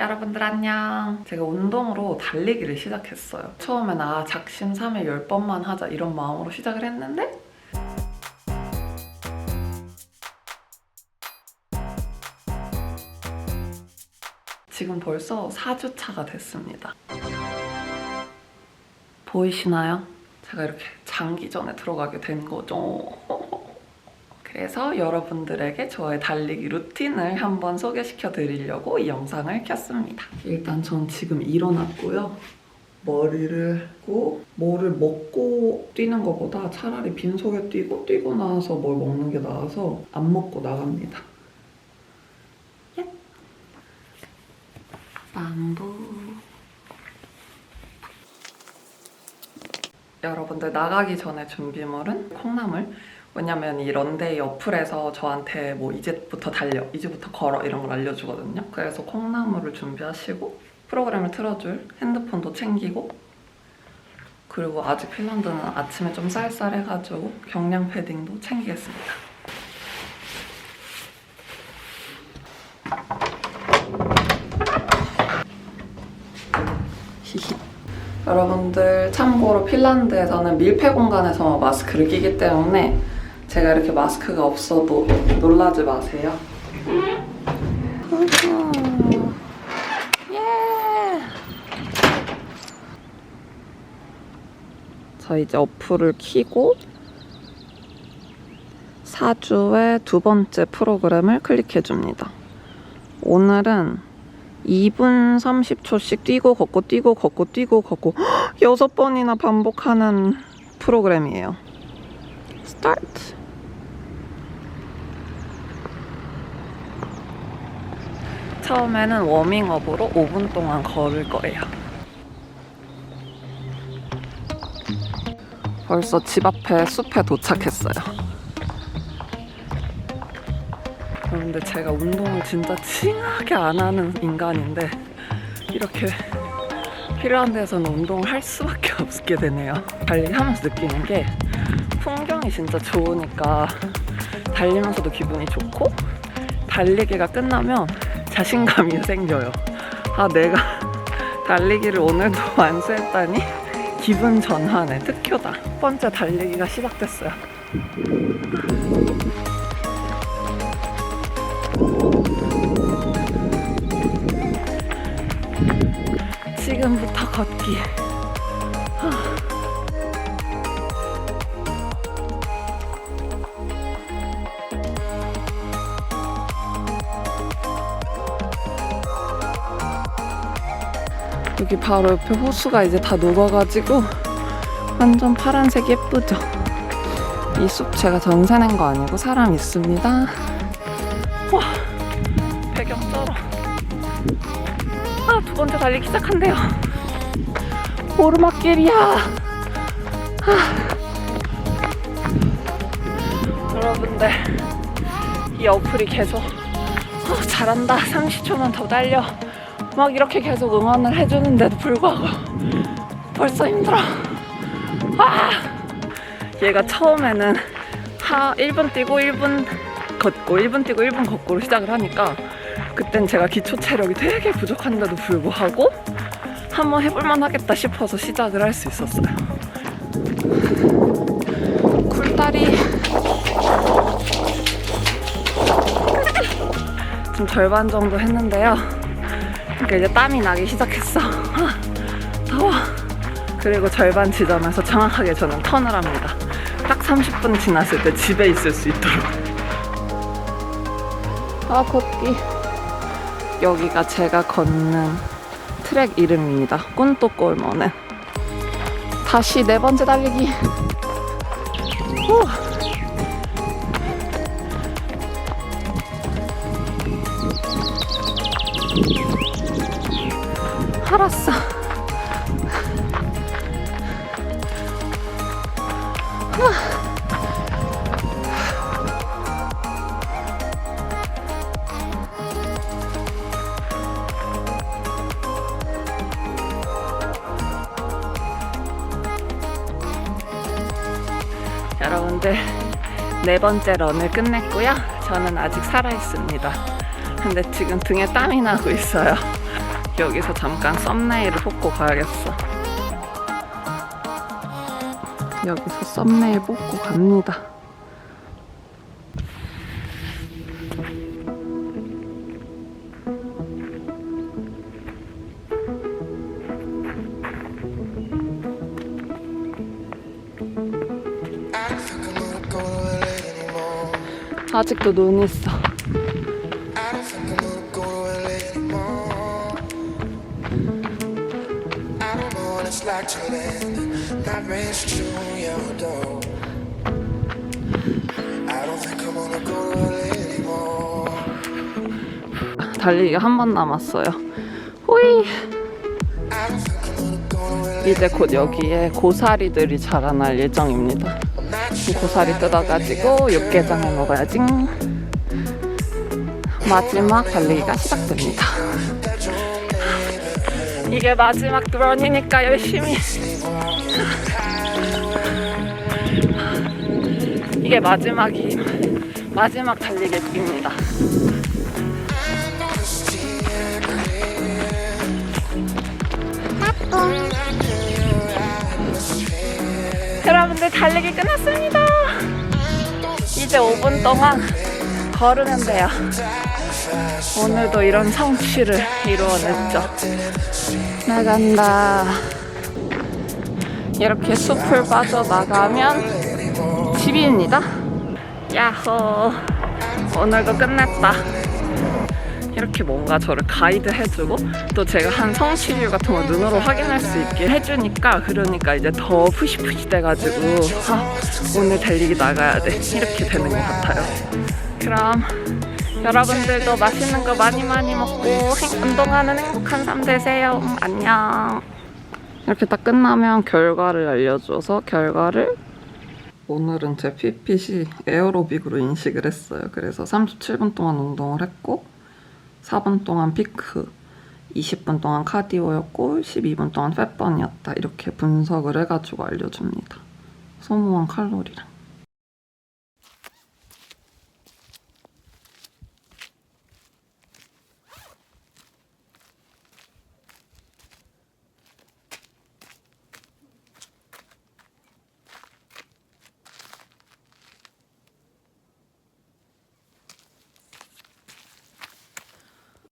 여러분들 안녕. 제가 운동으로 달리기를 시작했어요. 처음엔 아 작심 삼일 10번만 하자 이런 마음으로 시작을 했는데 지금 벌써 4주차가 됐습니다. 보이시나요? 제가 이렇게 장기전에 들어가게 된 거죠. 그래서 여러분들에게 저의 달리기 루틴을 한번 소개시켜 드리려고 이 영상을 켰습니다. 일단 전 지금 일어났고요. 머리를 하고 뭐를 먹고 뛰는 것보다 차라리 빈속에 뛰고 뛰고 나서 뭘 먹는 게 나아서 안 먹고 나갑니다. 야. 밤부 여러분들 나가기 전에 준비물은 콩나물 왜냐면 이 런데이 어플에서 저한테 뭐 이제부터 달려, 이제부터 걸어 이런 걸 알려주거든요. 그래서 콩나물을 준비하시고 프로그램을 틀어줄 핸드폰도 챙기고 그리고 아직 핀란드는 아침에 좀 쌀쌀해가지고 경량 패딩도 챙기겠습니다. 여러분들 참고로 핀란드에서는 밀폐 공간에서 마스크를 끼기 때문에 제가 이렇게 마스크가 없어도 놀라지 마세요. 예. 자 이제 어플을 키고 4주의 두 번째 프로그램을 클릭해 줍니다. 오늘은 2분 30초씩 뛰고 걷고 뛰고 걷고 뛰고 걷고 6번이나 반복하는 프로그램이에요. 스타트. 처음에는 워밍업으로 5분 동안 걸을 거예요. 벌써 집 앞에 숲에 도착했어요. 그런데 제가 운동을 진짜 칭하게 안 하는 인간인데 이렇게 필요한 데서는 운동을 할 수밖에 없게 되네요. 달리하면서 느끼는 게 풍경이 진짜 좋으니까 달리면서도 기분이 좋고 달리기가 끝나면 자신감이 생겨요. 아 내가 달리기를 오늘도 완수했다니 기분 전환의 특효다. 첫 번째 달리기가 시작됐어요. 지금부터 걷기. 여기 바로 옆에 호수가 이제 다 녹아가지고 완전 파란색 예쁘죠? 이 숲 제가 낸거 아니고 사람 있습니다. 와, 배경 쩔어. 아, 두 번째 달리기 시작한대요. 오르막길이야. 아. 여러분들, 이 어플이 계속 어, 잘한다. 30초만 더 달려. 막 이렇게 계속 응원을 해주는데도 불구하고 벌써 힘들어. 아! 얘가 처음에는 하 1분 뛰고 1분 걷고 1분 뛰고 1분 걷고로 시작을 하니까 그땐 제가 기초 체력이 되게 부족한데도 불구하고 한번 해볼만 하겠다 싶어서 시작을 할 수 있었어요. 쿨다리 지금 절반 정도 했는데요. 그러니까 이제 땀이 나기 시작했어. 아, 더워. 그리고 절반 지점에서 정확하게 저는 턴을 합니다. 딱 30분 지났을 때 집에 있을 수 있도록. 아, 걷기. 여기가 제가 걷는 트랙 이름입니다. 꾼또골머는. 다시 네 번째 달리기. 후. 알았어. 여러분들 네 번째 런을 끝냈고요. 저는 아직 살아 있습니다. 근데 지금 등에 땀이 나고 있어요. 여기서 잠깐 썸네일을 뽑고 가야겠어. 여기서 썸네일 뽑고 갑니다. 아직도 눈 있어. 달리기 한번 남았어요. 호이! 이제 곧 여기에 고사리들이 자라날 예정입니다. 고사리 뜯어가지고 육개장을 먹어야지. 마지막 달리기가 시작됩니다. 이게 마지막 런이니까 열심히. 이게 마지막이 마지막 달리기입니다. 여러분들 달리기 끝났습니다. 이제 5분 동안 걸으면 돼요. 오늘도 이런 성취를 이루어냈죠. 나간다. 이렇게 숲을 빠져나가면 집입니다. 야호. 오늘도 끝났다. 이렇게 뭔가 저를 가이드 해주고 또 제가 한 성취율 같은 걸 눈으로 확인할 수 있게 해주니까 그러니까 이제 더 푸시푸시 돼가지고 아 오늘 달리기 나가야 돼 이렇게 되는 것 같아요 그럼 여러분들도 맛있는 거 많이 많이 먹고 행- 운동하는 행복한 삶 되세요 음, 안녕 이렇게 딱 끝나면 결과를 알려줘서 결과를 오늘은 제 핏핏이 에어로빅으로 인식을 했어요. 그래서 37분 동안 운동을 했고 4분 동안 피크, 20분 동안 카디오였고 12분 동안 팻번이었다. 이렇게 분석을 해가지고 알려줍니다. 소모한 칼로리랑.